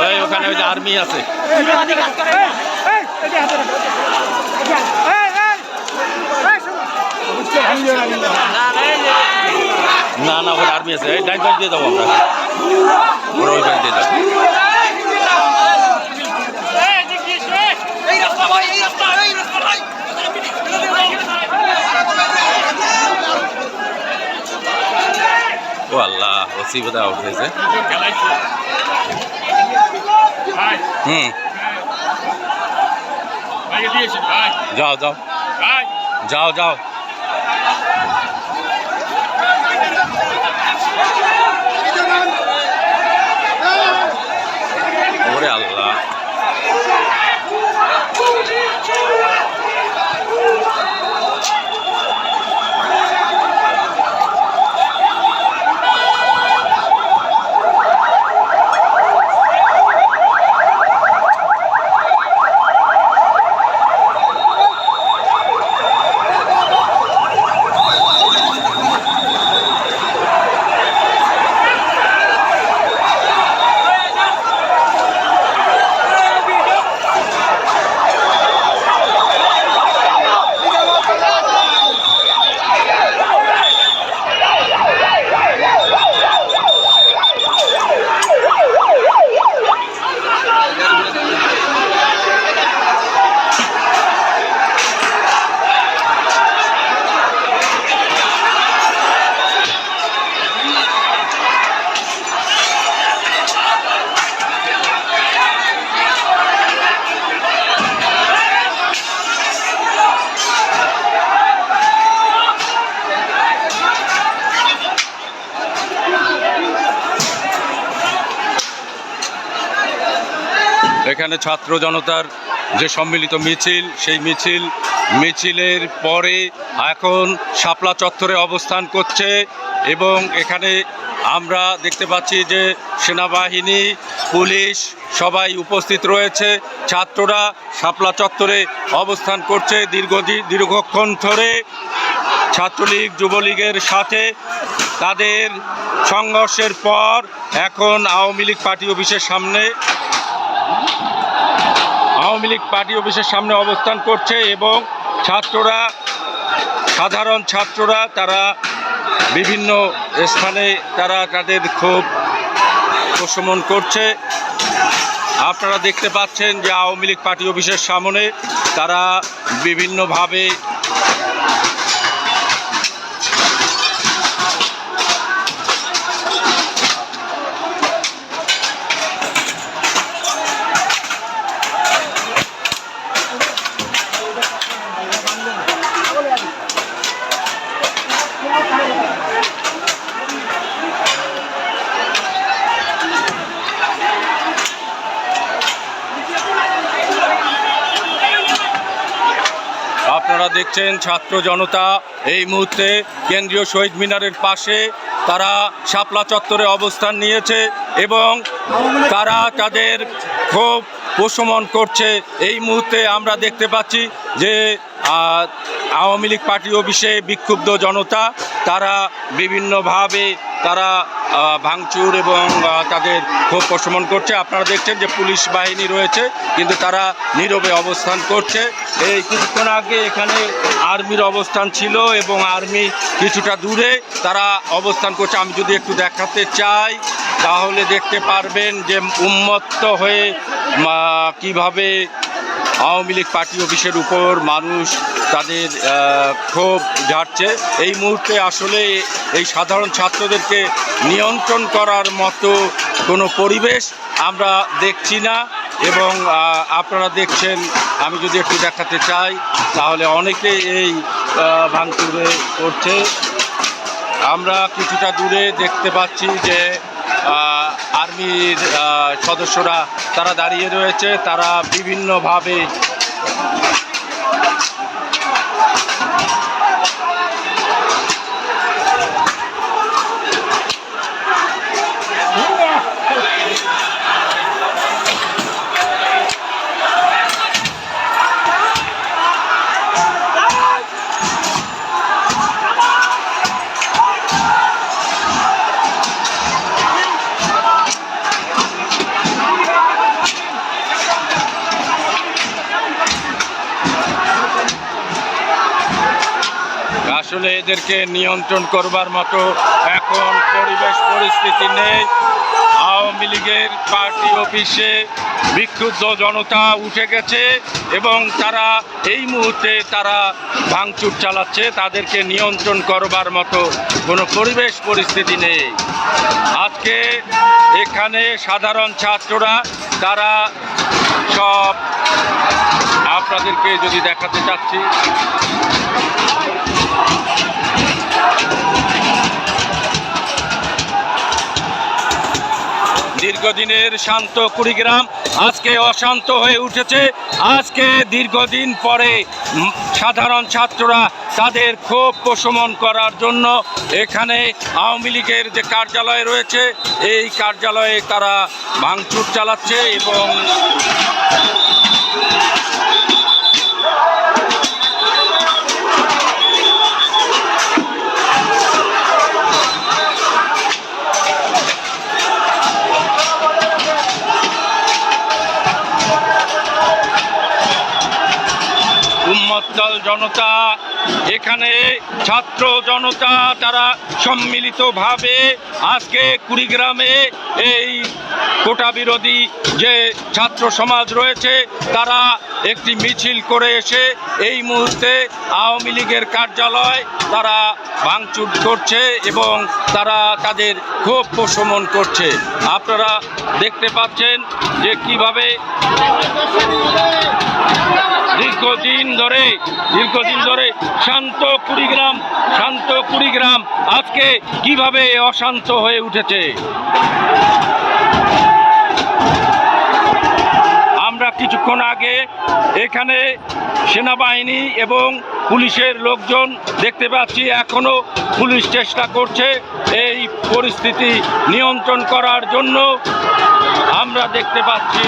ওই, ওখানে ওই আর্মি আছে। না না, ওখানে আর্মি আছে। এই দিয়ে যাব আমরা। দিয়ে যাব। আল্লাহ ওসি বোধ আউট হয়েছে হুম। যাও যাও। যাও যাও। ওরে আল্লাহ। এখানে ছাত্র জনতার যে সম্মিলিত মিছিল, সেই মিছিল, মিছিলের পরে এখন শাপলা চত্বরে অবস্থান করছে এবং এখানে আমরা দেখতে পাচ্ছি যে সেনাবাহিনী, পুলিশ সবাই উপস্থিত রয়েছে। ছাত্ররা শাপলা চত্বরে অবস্থান করছে দীর্ঘদিন দীর্ঘক্ষণ ধরে। ছাত্রলীগ, যুবলীগের সাথে তাদের সংঘর্ষের পর এখন আওয়ামী লীগ পার্টি অফিসের সামনে আওয়ামী লীগ পার্টি অফিসের সামনে অবস্থান করছে এবং ছাত্ররা, সাধারণ ছাত্ররা, তারা বিভিন্ন স্থানে তারা তাদের ক্ষোভ প্রশমন করছে। আপনারা দেখতে পাচ্ছেন যে আওয়ামী লীগ পার্টি অফিসের সামনে তারা বিভিন্নভাবে আপনারা দেখছেন ছাত্র জনতা, এই মুহূর্তে কেন্দ্রীয় শহীদ মিনারের পাশে তারা শাপলা চত্বরে অবস্থান নিয়েছে এবং তারা তাদের ক্ষোভ প্রশমন করছে। এই মুহূর্তে আমরা দেখতে পাচ্ছি যে আওয়ামী লীগ পার্টি অফিসে বিক্ষুব্ধ জনতা, তারা বিভিন্নভাবে তারা ভাঙচুর এবং তাদের ক্ষোভ প্রশমন করছে। আপনারা দেখছেন যে পুলিশ বাহিনী রয়েছে, কিন্তু তারা নীরবে অবস্থান করছে। এই কিছুক্ষণ আগে এখানে আর্মির অবস্থান ছিল এবং আর্মি কিছুটা দূরে তারা অবস্থান করছে। আমি যদি একটু দেখাতে চাই, তাহলে দেখতে পারবেন যে উন্মত্ত হয়ে কীভাবে আওয়ামী লীগ পার্টি অফিসের উপর মানুষ তাদের ক্ষোভ ঝাড়ছে। এই মুহূর্তে আসলে এই সাধারণ ছাত্রদেরকে নিয়ন্ত্রণ করার মতো কোনো পরিবেশ আমরা দেখছি না এবং আপনারা দেখছেন, আমি যদি একটু দেখাতে চাই, তাহলে অনেকে এই ভাঙচুরে করছে। আমরা কিছুটা দূরে দেখতে পাচ্ছি যে আর্মির সদস্যরা তারা দাঁড়িয়ে রয়েছে। তারা বিভিন্নভাবে আসলে এদেরকে নিয়ন্ত্রণ করবার মতো এখন পরিবেশ পরিস্থিতি নেই। আওয়ামী লীগের পার্টি অফিসে বিক্ষুব্ধ জনতা উঠে গেছে এবং তারা এই মুহূর্তে তারা ভাঙচুর চালাচ্ছে, তাদেরকে নিয়ন্ত্রণ করবার মতো কোনো পরিবেশ পরিস্থিতি নেই। আজকে এখানে সাধারণ ছাত্ররা, তারা সব আপনাদেরকে যদি দেখাতে চাচ্ছি। দীর্ঘদিনের শান্ত কুড়িগ্রাম, আজকে অশান্ত হয়ে উঠেছে। আজকে দীর্ঘদিন পরে সাধারণ ছাত্ররা তাদের ক্ষোভ প্রশমন করার জন্য এখানে আওয়ামী লীগের যে কার্যালয় রয়েছে, এই কার্যালয়ে তারা ভাঙচুর চালাচ্ছে এবং উন্মত্তল জনতা, এখানে ছাত্র জনতা তারা সম্মিলিতভাবে আজকে কুড়িগ্রামে এই কোটা বিরোধী যে ছাত্র সমাজ রয়েছে, তারা একটি মিছিল করে এসে এই মুহূর্তে আওয়ামী লীগের কার্যালয় তারা ভাঙচুর করছে এবং তারা তাদের ক্ষোভ প্রশমন করছে। আপনারা দেখতে পাচ্ছেন যে কীভাবে দীর্ঘদিন ধরে দীর্ঘদিন ধরে শান্ত কুড়িগ্রাম শান্ত কুড়িগ্রাম আজকে কীভাবে অশান্ত হয়ে উঠেছে? আমরা কিছুক্ষণ আগে এখানে সেনাবাহিনী এবং পুলিশের লোকজন দেখতে পাচ্ছি, এখনও পুলিশ চেষ্টা করছে এই পরিস্থিতি নিয়ন্ত্রণ করার জন্য। আমরা দেখতে পাচ্ছি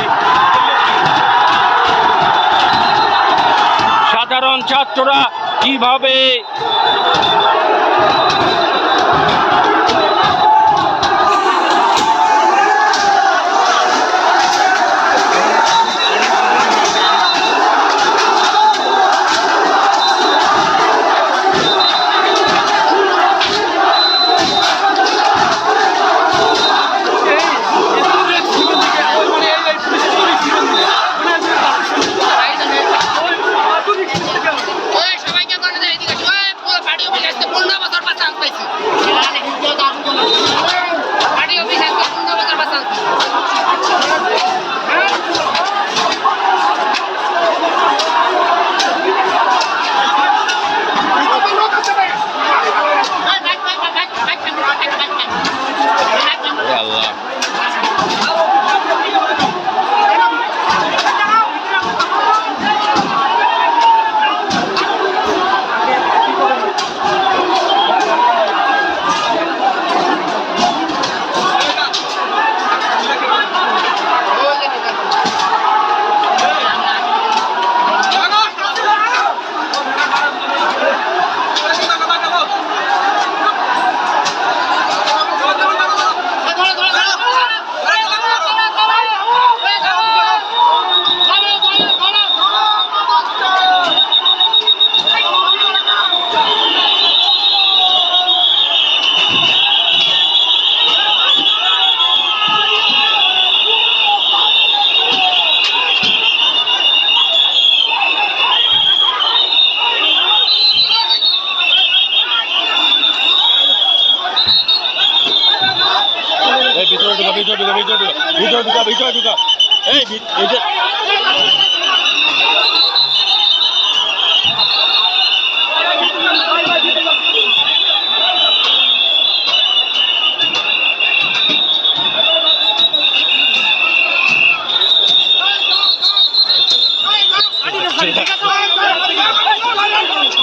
সাধারণ ছাত্ররা কীভাবে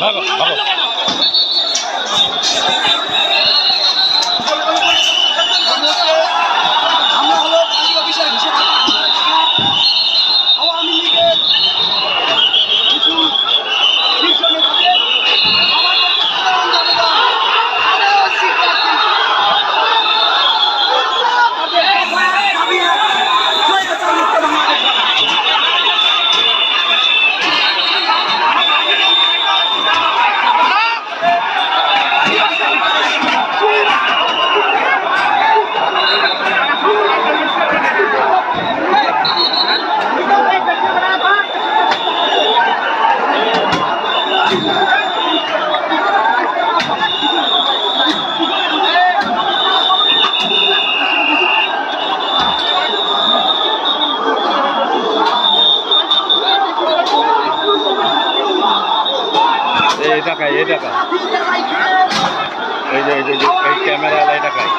長、長。এটা খাই টাকা এই যে এই যে এই ক্যামেরা এটা খাই